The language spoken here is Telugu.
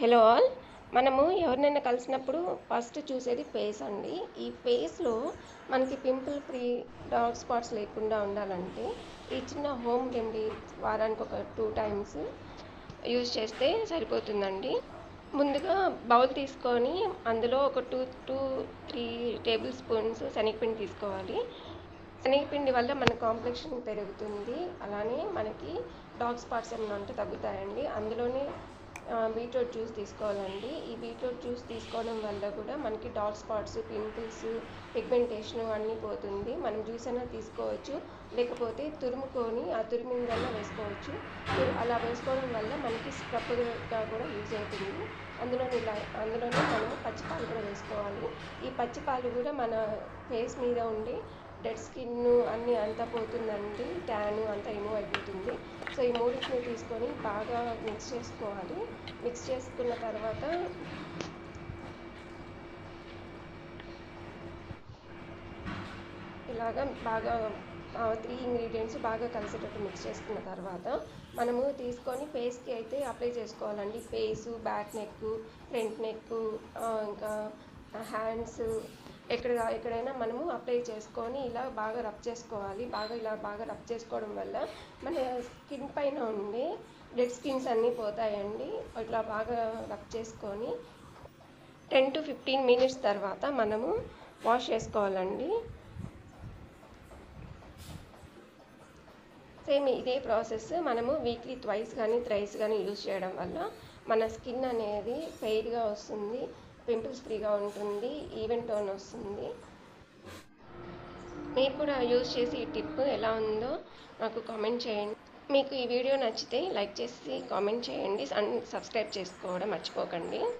Hello all. మనము ఎవరినైనా కలిసినప్పుడు ఫస్ట్ చూసేది ఫేస్ అండి. ఈ ఫేస్లో మనకి పింపుల్ ఫ్రీ డార్క్ స్పాట్స్ లేకుండా ఉండాలంటే ఈ చిన్న హోమ్ రెమెడీ వారానికి ఒక టూ టైమ్స్ యూజ్ చేస్తే సరిపోతుందండి. ముందుగా బౌల్ తీసుకొని అందులో ఒక two two three table spoons శనగపిండి తీసుకోవాలి. శనగపిండి వల్ల మన కాంప్లెక్షన్ పెరుగుతుంది. అలానే మనకి డార్క్ స్పాట్స్ ఏమైనా ఉంటే తగ్గుతాయండి. అందులోనే బీట్రూట్ జ్యూస్ తీసుకోవాలండి. ఈ బీట్రూట్ జ్యూస్ తీసుకోవడం వల్ల కూడా మనకి డార్క్ స్పాట్స్ పింపుల్స్ పిగ్మెంటేషన్ అన్నీ పోతుంది. మనం జ్యూస్ అయినా తీసుకోవచ్చు. లేకపోతే తురుముకొని ఆ తురిమిన వల్ల వేసుకోవచ్చు. అలా వేసుకోవడం వల్ల మనకి స్క్రబ్గా కూడా యూజ్ అవుతుంది. అందులోని ఇలా అందులోనే మనం పచ్చిపాలు కూడా వేసుకోవాలి. ఈ పచ్చిపాలు కూడా మన ఫేస్ మీద ఉండి డెడ్ స్కిన్ అన్నీ అంతా పోతుందండి ట్యాన్ అంతా రిమూవ్ అయిపోతుంది. సో ఈ మూడింటిని తీసుకొని బాగా మిక్స్ చేసుకోవాలి. మిక్స్ చేసుకున్న తర్వాత ఇలాగా బాగా త్రీ ఇంగ్రీడియంట్స్ బాగా కలిసేటట్టు మిక్స్ చేసుకున్న తర్వాత మనము తీసుకొని ఫేస్కి అయితే అప్లై చేసుకోవాలండి. Face back neck front neck ఇంకా హ్యాండ్స్ ఎక్కడ ఎక్కడైనా మనము అప్లై చేసుకొని ఇలా బాగా రబ్ చేసుకోవాలి. బాగా ఇలా బాగా రబ్ చేసుకోవడం వల్ల మన స్కిన్ పైన ఉండే డెడ్ స్కిన్స్ అన్నీ పోతాయండి. ఇట్లా బాగా రబ్ చేసుకొని టెన్ టు ఫిఫ్టీన్ మినిట్స్ తర్వాత మనము వాష్ చేసుకోవాలండి. సేమ్ ఇదే ప్రాసెస్ మనము వీక్లీ ట్వైస్ కానీ థ్రైస్ కానీ యూజ్ చేయడం వల్ల మన స్కిన్ అనేది ఫెయిర్గా వస్తుంది. పింపుల్స్ ఫ్రీగా ఉంటుంది ఈవెన్ టోన్ వస్తుంది. మీరు కూడా యూజ్ చేసి ఈ టిప్ ఎలా ఉందో నాకు కామెంట్ చేయండి. మీకు ఈ వీడియో నచ్చితే లైక్ చేసి కామెంట్ చేయండి అండ్ సబ్స్క్రైబ్ చేసుకోవడం మర్చిపోకండి.